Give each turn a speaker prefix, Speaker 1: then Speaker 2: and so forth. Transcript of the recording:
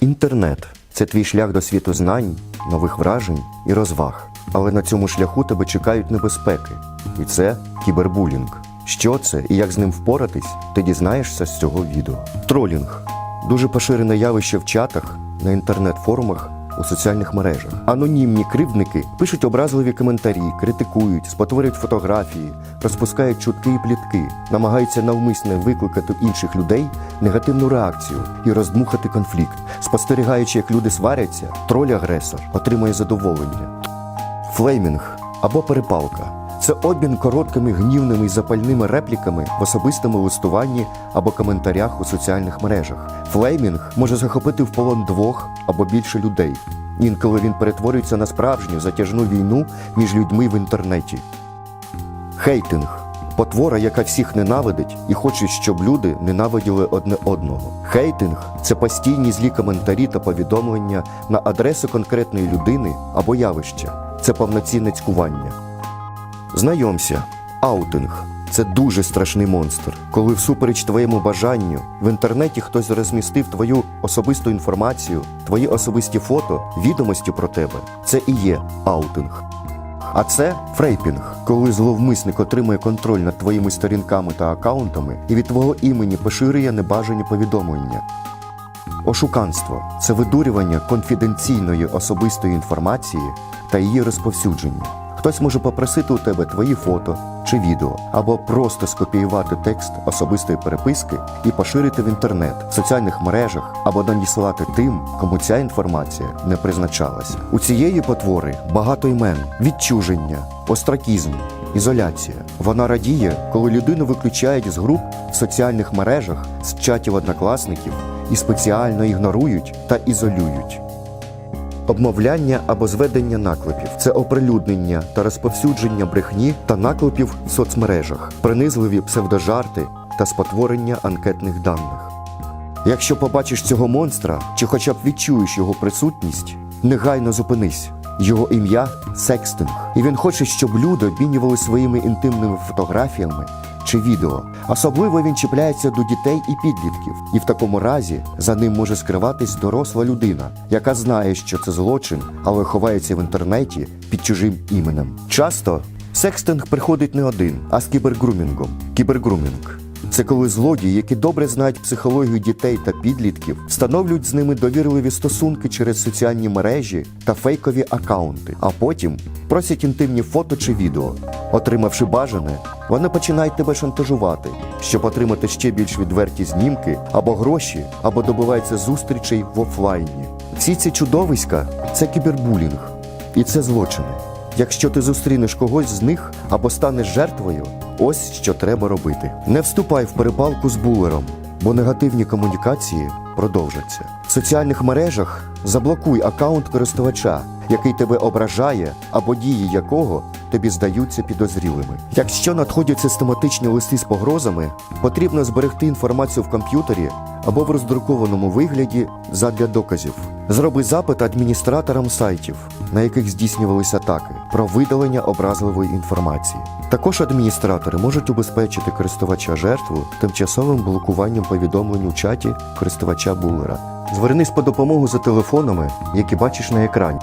Speaker 1: Інтернет це твій шлях до світу знань, нових вражень і розваг. Але на цьому шляху тебе чекають небезпеки. І це кібербулінг. Що це і як з ним впоратись, ти дізнаєшся з цього відео. Тролінг дуже поширене явище в чатах, на інтернет-форумах, у соціальних мережах. Анонімні кривдники пишуть образливі коментарі, критикують, спотворюють фотографії, розпускають чутки і плітки, намагаються навмисне викликати інших людей негативну реакцію і роздмухати конфлікт. Спостерігаючи, як люди сваряться, троль-агресор отримує задоволення. Флеймінг або перепалка це обмін короткими гнівними і запальними репліками в особистому листуванні або коментарях у соціальних мережах. Флеймінг може захопити в полон двох або більше людей. Інколи він перетворюється на справжню затяжну війну між людьми в інтернеті. Хейтинг потвора, яка всіх ненавидить і хоче, щоб люди ненавиділи одне одного. Хейтинг це постійні злі коментарі та повідомлення на адресу конкретної людини або явища. Це повноцінне цькування. Знайомся, аутинг це дуже страшний монстр. Коли всупереч твоєму бажанню в інтернеті хтось розмістив твою особисту інформацію, твої особисті фото, відомості про тебе. Це і є аутинг. А це фрейпінг, коли зловмисник отримує контроль над твоїми сторінками та акаунтами і від твого імені поширює небажані повідомлення. Ошуканство це видурювання конфіденційної особистої інформації та її розповсюдження. Хтось може попросити у тебе твої фото чи відео, або просто скопіювати текст особистої переписки і поширити в інтернет, в соціальних мережах або надіслати тим, кому ця інформація не призначалася. У цієї потвори багато імен, відчуження, остракізм, ізоляція. Вона радіє, коли людину виключають з груп в соціальних мережах, з чатів однокласників і спеціально ігнорують та ізолюють. Обмовляння або зведення наклепів це оприлюднення та розповсюдження брехні та наклепів в соцмережах, принизливі псевдожарти та спотворення анкетних даних. Якщо побачиш цього монстра чи хоча б відчуєш його присутність, негайно зупинись. Його ім'я секстинг, і він хоче, щоб люди обмінювали своїми інтимними фотографіями чи відео. Особливо він чіпляється до дітей і підлітків, і в такому разі за ним може скриватись доросла людина, яка знає, що це злочин, але ховається в інтернеті під чужим іменем. Часто секстинг приходить не один, а з кібергрумінгом. Кібергрумінг це коли злодії, які добре знають психологію дітей та підлітків, встановлюють з ними довірливі стосунки через соціальні мережі та фейкові акаунти, а потім просять інтимні фото чи відео. Отримавши бажане, вони починають тебе шантажувати, щоб отримати ще більш відверті знімки або гроші, або добиваються зустрічей в офлайні. Всі ці чудовиська це кібербулінг, і це злочини. Якщо ти зустрінеш когось з них або станеш жертвою, ось що треба робити. Не вступай в перепалку з булером, бо негативні комунікації продовжаться. В соціальних мережах заблокуй акаунт користувача, який тебе ображає або дії якого тобі здаються підозрілими. Якщо надходять систематичні листи з погрозами, потрібно зберегти інформацію в комп'ютері або в роздрукованому вигляді задля доказів. Зроби запит адміністраторам сайтів, на яких здійснювалися атаки, про видалення образливої інформації. Також адміністратори можуть убезпечити користувача жертву тимчасовим блокуванням повідомлень у чаті користувача булера. Звернись по допомогу за телефонами, які бачиш на екрані.